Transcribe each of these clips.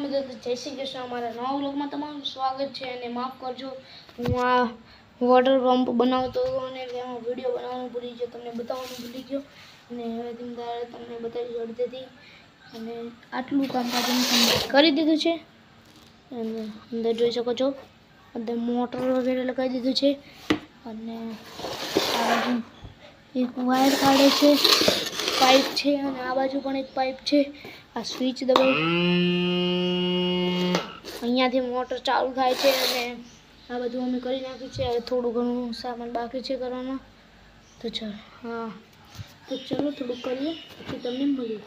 મિત્રો જય શ્રી કૃષ્ણ, અમારા નવા વ્લોગમાં તમારું સ્વાગત છે અને માફ કરજો, હું આ વોટર પંપ બનાવતો હતો અને એમાં વીડિયો બનાવવાનું ભૂલી ગયો, તમને બતાવવાનું ભૂલી ગયો. અને હવે તેમ તારે તમને બતાવી અડધેથી. અને આટલું કામકાજ અમે complete કરી દીધું છે. અને અંદર જોઈ શકો છો, અંદર મોટર વગેરે લગાવી દીધું છે. અને એક વાયર કાઢે છે પાઇપ છે, અને આ બાજુ પણ એક પાઇપ છે. આ સ્વિચ દબાવી. અહીંયાથી મોટર ચાલુ થાય છે અને આ બધું અમે કરી નાખ્યું છે. હવે થોડું ઘણું સામાન બાકી છે કરવાનો તો ચાલો, હા. તો ચાલો થોડુંક કરીએ, પછી તમને મળીએ.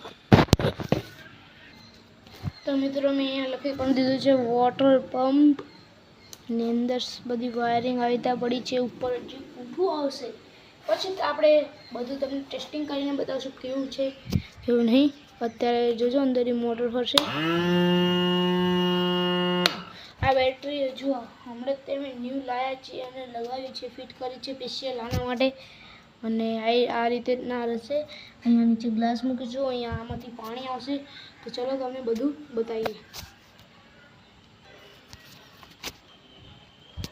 તો મિત્રો મેં અહીંયા લખી પણ દીધું છે વોટર પંપની અંદર બધી વાયરિંગ આવી ત્યાં પડી છે, ઉપર જે ઊભું આવશે. પછી આપણે બધું તમને ટેસ્ટિંગ કરીને બતાવશું કેવું છે, કેવું નહીં. અત્યારે જોજો અંદર મોટર ફરશે. આ બેટરી હજુ હમણાં તમે ન્યૂ લાયા છે અને લગાવી છે ફિટ કરી છે સ્પેશિયલ આના માટે. અને આ આ રીતે ના રહેશે. અહીંયા નીચે ગ્લાસ મૂકીશું અહીંયા આમાંથી પાણી આવશે. તો ચલો તમને બધું બતાવીએ.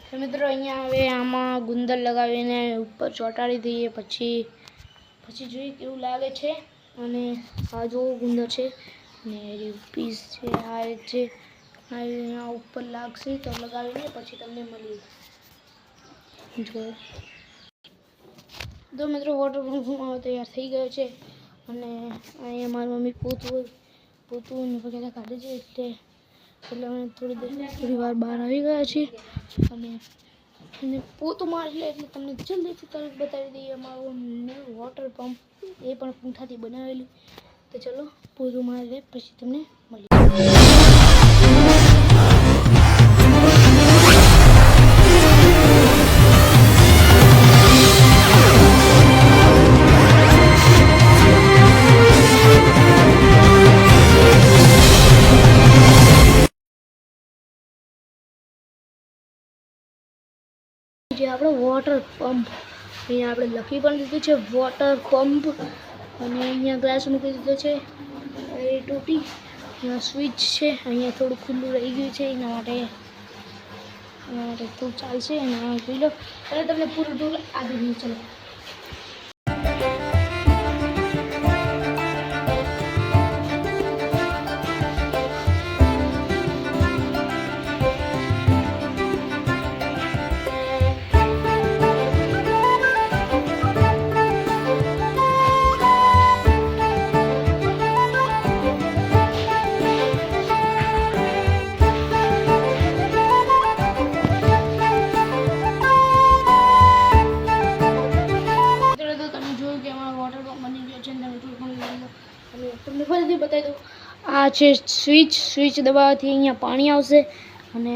તો મિત્રો, અહીંયા હવે આમાં ગુંદર લગાવીને ઉપર ચોંટાડી દઈએ, પછી પછી જોઈએ કેવું લાગે છે. અને આ જો ગુંદર છે ને પીસ છે આ છે આ અહીંયા ઉપર લાગશે તો લગાવીને પછી તમને મળી જો તો મિત્રો વોટર પંપ તૈયાર થઈ ગયો છે અને અહીંયા મારી મમ્મી પોતું પૂતું વગેરે કાઢે છે એટલે એટલે અમે થોડી દેર, થોડી વાર બહાર આવી ગયા છીએ અને અને પોતું મારી એટલે તમને જલ્દીથી તરત બતાવી દઈએ. અમારું નવું વોટર પંપ એ પણ પૂંઠાથી બનાવેલું. તો ચલો પોતું મારી પછી તમને મળીએ. જે આપણો વોટર પંપ અહીંયા આપણે લખી પણ દીધું છે વોટર પંપ અને અહીંયા ગ્લાસ મૂકી દીધો છે, એ તૂટી. અહીંયા સ્વિચ છે, અહીંયા થોડું ખુલ્લું રહી ગયું છે, એના માટે એના માટે થોડું ચાલશે અને જોઈ લો અને તમને પૂરું ટૂર આગળ નહીં ચલો તમને ફરીથી બતાવી દઉં. આ છે સ્વિચ સ્વિચ દબાવવાથી અહીંયા પાણી આવશે અને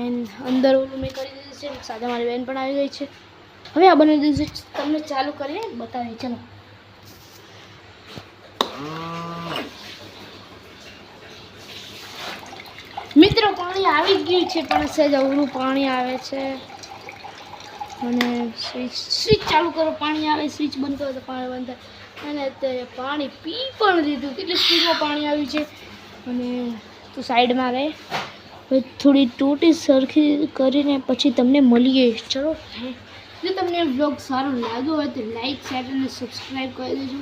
અંદર ઓલું મેં કરી દીધું છે, સાથે મારી બેન પણ આવી ગઈ છે. હવે આ બનાવી દીધું છે, તમને ચાલુ કરીને બતાવીએ, ચલો. મિત્રો, પાણી આવી ગયું છે, પણ સહેજ અવરું પાણી આવે છે. અને સ્વિચ સ્વિચ ચાલુ કરો, પાણી આવે, સ્વિચ બંધ કરો તો પાણી બંધ થાય. અને અત્યારે પાણી પી પણ લીધું. કેટલી સ્પીડમાં પાણી આવ્યું છે. અને તું સાઈડમાં રહે. હવે થોડી ટોટી સરખી કરીને પછી તમને મળીએ. ચલો. જો તમને બ્લોગ સારો લાગ્યો હોય તો લાઈક શેર અને સબસ્ક્રાઈબ કરી દેજો.